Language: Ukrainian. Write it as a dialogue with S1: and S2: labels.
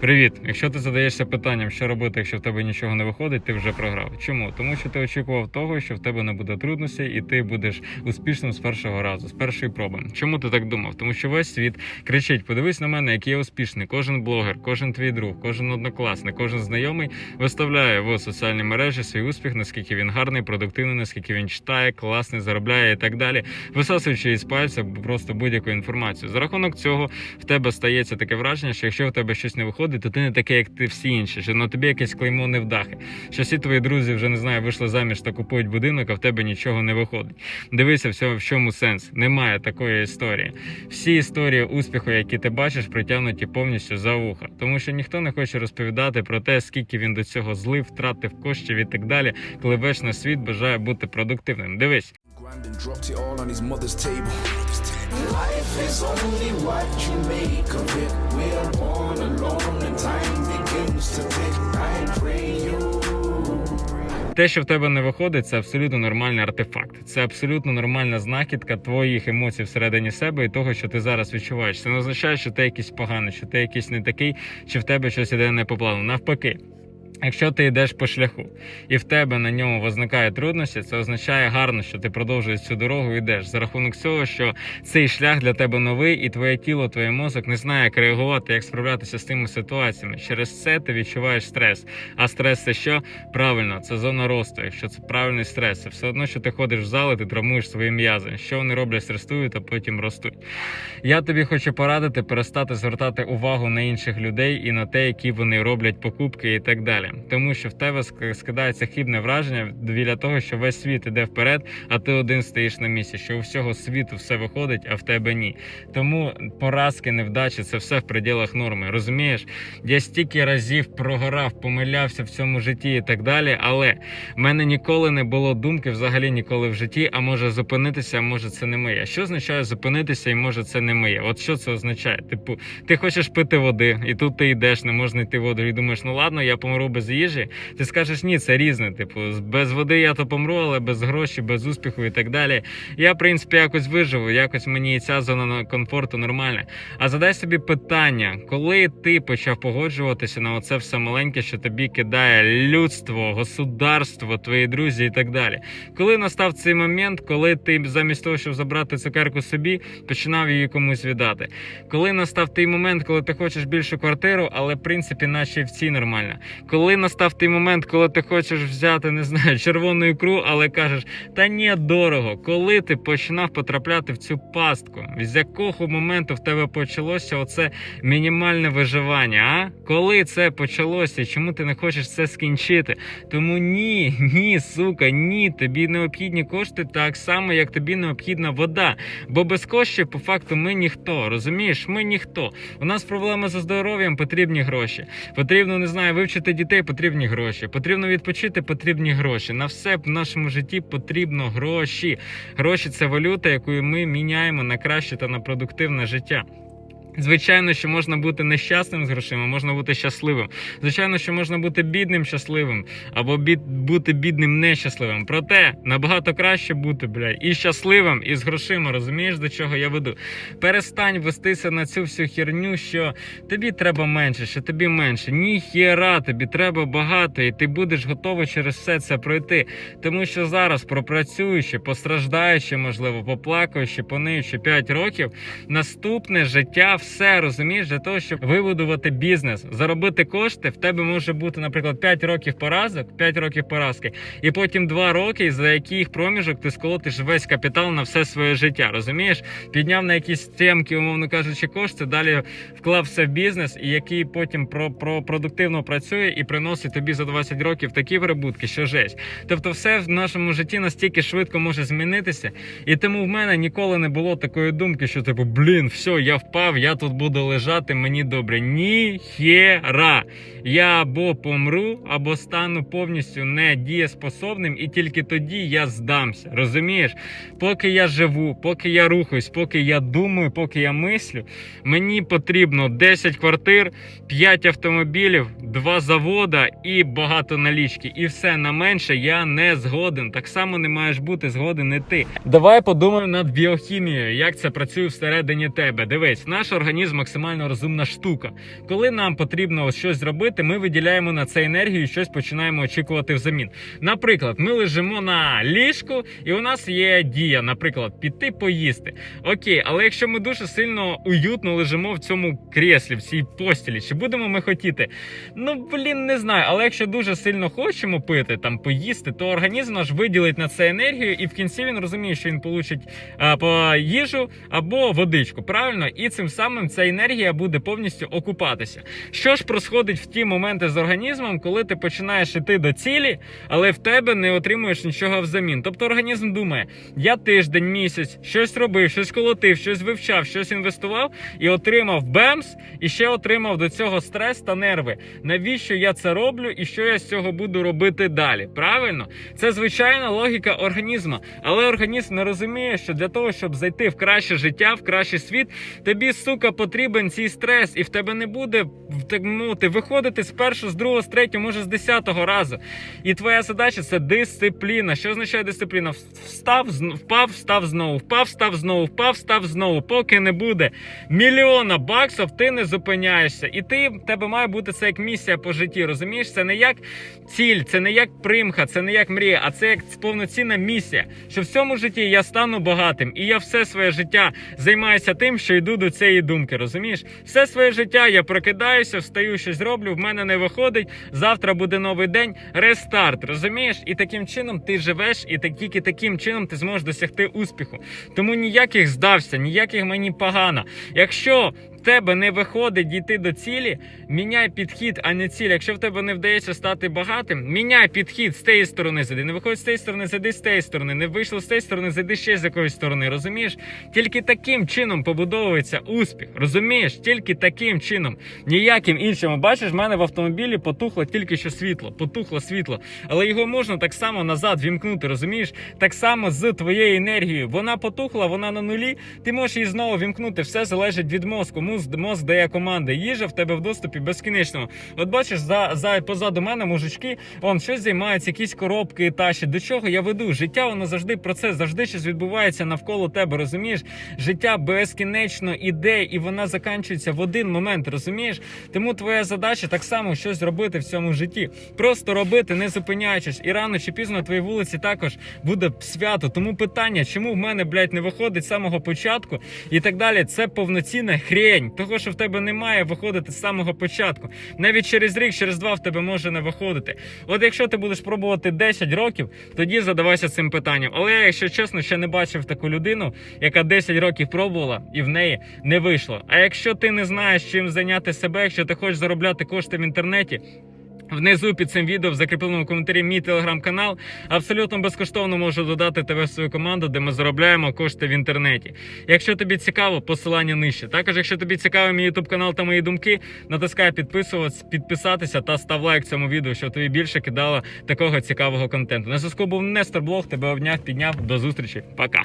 S1: Привіт! Якщо ти задаєшся питанням, що робити, якщо в тебе нічого не виходить, ти вже програв. Чому? Тому що ти очікував того, що в тебе не буде трудностей, і ти будеш успішним з першого разу, з першої проби. Чому ти так думав? Тому що весь світ кричить: подивись на мене, який я успішний. Кожен блогер, кожен твій друг, кожен однокласник, кожен знайомий виставляє в соціальні мережі свій успіх, наскільки він гарний, продуктивний, наскільки він читає, класний, заробляє і так далі, висасуючи із пальця просто будь-яку інформацію. За рахунок цього в тебе стається таке враження, що якщо в тебе щось не виходить, то ти не такий, як ти всі інші, що на тобі якесь клеймо невдахи. Що всі твої друзі вже не знаю, вийшли заміж та купують будинок, а в тебе нічого не виходить. Дивися, в чому сенс. Немає такої історії. Всі історії успіху, які ти бачиш, притягнуті повністю за вуха, тому що ніхто не хоче розповідати про те, скільки він до цього злив, втратив коштів і так далі, коли весь на світ бажає бути продуктивним. Дивись.
S2: Life is only what you make of it. We are born alone and time begins to tick. I pray you.
S1: Те, що в тебе не виходить, це абсолютно нормальний артефакт. Це абсолютно нормальна знахідка твоїх емоцій всередині себе і того, що ти зараз відчуваєш. Це не означає, що ти якийсь поганий, що ти якийсь не такий, чи в тебе щось іде не по плану. Навпаки. Якщо ти йдеш по шляху і в тебе на ньому виникає трудності, це означає гарно, що ти продовжуєш цю дорогу і йдеш за рахунок цього, що цей шлях для тебе новий, і твоє тіло, твій мозок не знає, як реагувати, як справлятися з тими ситуаціями. Через це ти відчуваєш стрес. А стрес це що? Правильно, це зона росту. Якщо це правильний стрес, це все одно, що ти ходиш в зал і ти травмуєш свої м'язи. Що вони роблять, стресують, а потім ростуть. Я тобі хочу порадити перестати звертати увагу на інших людей і на те, які вони роблять покупки і так далі. Тому що в тебе ск- скидається хибне враження біля того, що весь світ іде вперед, а ти один стоїш на місці, що у всього світу все виходить, а в тебе ні. Тому поразки, невдачі це все в пределах норми. Розумієш? Я стільки разів прогорав, помилявся в цьому житті і так далі. Але в мене ніколи не було думки взагалі ніколи в житті, а може зупинитися, а може це не моє. Що означає зупинитися, і може це не моє? От що це означає? Типу, ти хочеш пити води, і тут ти йдеш, не можна йти воду, і думаєш, ну ладно, я помру без їжі. Ти скажеш, ні, це різне. Типу, без води я то помру, але без грошей, без успіху і так далі. Я, в принципі, якось виживу, якось мені ця зона комфорту нормальна. А задай собі питання, коли ти почав погоджуватися на оце все маленьке, що тобі кидає людство, государство, твої друзі і так далі. Коли настав цей момент, коли ти замість того, щоб забрати цукерку собі, починав її комусь віддати. Коли настав той момент, коли ти хочеш більшу квартиру, але в принципі наче в цій нормально. Коли настав той момент, коли ти хочеш взяти, не знаю, червону ікру, але кажеш, та ні, дорого. Коли ти починав потрапляти в цю пастку, з якого моменту в тебе почалося оце мінімальне виживання? А коли це почалося? Чому ти не хочеш це скінчити? Тому ні, ні, сука, ні, тобі необхідні кошти так само, як тобі необхідна вода. Бо без коштів, по факту, ми ніхто. Розумієш, ми ніхто. У нас проблеми зі здоров'ям, потрібні гроші. Потрібно, не знаю, вивчити дітей, потрібні гроші. Потрібно відпочити, потрібні гроші. На все в нашому житті потрібно гроші. Гроші це валюта, яку ми міняємо на краще та на продуктивне життя. Звичайно, що можна бути нещасним з грошима, можна бути щасливим. Звичайно, що можна бути бідним щасливим, або бід, бути бідним нещасливим. Проте набагато краще бути бля, і щасливим, і з грошима. Розумієш, до чого я веду? Перестань вестися на цю всю херню, що тобі треба менше, що тобі менше. Ніхіра, тобі треба багато, і ти будеш готовий через все це пройти. Тому що зараз, пропрацюючи, постраждаючи, можливо, поплакаючи, пониючи 5 років, наступне життя все розумієш для того, щоб вибудувати бізнес, заробити кошти. В тебе може бути, наприклад, 5 років поразок, 5 років поразки, і потім 2 роки, за яких проміжок ти сколотиш весь капітал на все своє життя. Розумієш? Підняв на якісь темки, умовно кажучи, кошти, далі вклав все в бізнес, і який потім про, про продуктивно працює і приносить тобі за 20 років такі прибутки, що жесть. Тобто, все в нашому житті настільки швидко може змінитися, і тому в мене ніколи не було такої думки, що типу, блін, все, я впав, я тут буду лежати, мені добре. Ніхера. Я або помру, або стану повністю недієспособним, і тільки тоді я здамся. Розумієш? Поки я живу, поки я рухаюсь, поки я думаю, поки я мислю, мені потрібно 10 квартир, 5 автомобілів, 2 завода і багато налічки. І все на менше я не згоден. Так само не маєш бути згоден і ти. Давай подумаємо над біохімією, як це працює всередині тебе. Дивись, наш організм організм максимально розумна штука. Коли нам потрібно щось зробити, ми виділяємо на це енергію і щось починаємо очікувати взамін. Наприклад, ми лежимо на ліжку, і у нас є дія, наприклад, піти поїсти. Окей, але якщо ми дуже сильно уютно лежимо в цьому креслі, в цій постілі, чи будемо ми хотіти? Ну блін, не знаю. Але якщо дуже сильно хочемо пити, там поїсти, то організм наш виділить на це енергію, і в кінці він розуміє, що він получить а, по їжу або водичку. Правильно, і цим самим ця енергія буде повністю окупатися. Що ж происходить в ті моменти з організмом, коли ти починаєш іти до цілі, але в тебе не отримуєш нічого взамін. Тобто організм думає: я тиждень, місяць щось робив, щось колотив, щось вивчав, щось інвестував і отримав бемс, і ще отримав до цього стрес та нерви. Навіщо я це роблю і що я з цього буду робити далі? Правильно? Це звичайна логіка організму, але організм не розуміє, що для того, щоб зайти в краще життя, в кращий світ, тобі, сука, потрібен цей стрес, і в тебе не буде так мовити виходити з першого, з другого, з третього, може з десятого разу. І твоя задача це дисципліна. Що означає дисципліна? Встав, впав, встав знову, впав, встав знову, впав, встав знову. Поки не буде мільйона баксів, ти не зупиняєшся. І ти в тебе має бути це як місія по житті. Розумієш, це не як ціль, це не як примха, це не як мрія, а це як повноцінна місія. Що в цьому житті я стану багатим, і я все своє життя займаюся тим, що йду до цієї думки. Розумієш, все своє життя я прокидаюся, встаю, щось роблю. В мене не виходить. Завтра буде новий день. Рестарт. Розумієш? І таким чином ти живеш, і так- тільки таким чином ти зможеш досягти успіху. Тому ніяких здався, ніяких мені погано. Якщо тебе не виходить дійти до цілі, міняй підхід, а не ціль. Якщо в тебе не вдається стати багатим, міняй підхід з тієї сторони зайди. Не виходь з тієї сторони, зайди з тієї сторони. Не вийшло з тієї сторони, зайди ще з якоїсь сторони. Розумієш? Тільки таким чином побудовується успіх. Розумієш? Тільки таким чином. Ніяким іншим. Бачиш, в мене в автомобілі потухло тільки що світло. Потухло світло. Але його можна так само назад вімкнути. Розумієш? Так само з твоєю енергією. Вона потухла, вона на нулі. Ти можеш її знову вімкнути. Все залежить від мозку. Мозк, мозк дає команди. Їжа в тебе в доступі безкінечному. От бачиш, за, за позаду мене мужички, он щось займаються, якісь коробки тащать. До чого я веду? Життя воно завжди процес, завжди щось відбувається навколо тебе. Розумієш? Життя безкінечно іде, і вона закінчується в один момент. Розумієш? Тому твоя задача так само щось робити в цьому житті. Просто робити, не зупиняючись. І рано чи пізно на твоїй вулиці також буде свято. Тому питання, чому в мене, блядь, не виходить з самого початку і так далі, це повноцінна хрень. Того, що в тебе немає виходити з самого початку. Навіть через рік, через два в тебе може не виходити. От якщо ти будеш пробувати 10 років, тоді задавайся цим питанням. Але я, якщо чесно, ще не бачив таку людину, яка 10 років пробувала і в неї не вийшло. А якщо ти не знаєш, чим зайняти себе, якщо ти хочеш заробляти кошти в інтернеті. Внизу під цим відео в закріпленому коментарі мій телеграм-канал. Абсолютно безкоштовно можу додати тебе в свою команду, де ми заробляємо кошти в інтернеті. Якщо тобі цікаво, посилання нижче. Також, якщо тобі цікавий мій ютуб канал та мої думки, натискай підписуватися, підписатися та став лайк цьому відео, щоб тобі більше кидало такого цікавого контенту. На зв'язку був Нестор Блог. Тебе обняв, підняв. До зустрічі. Пока.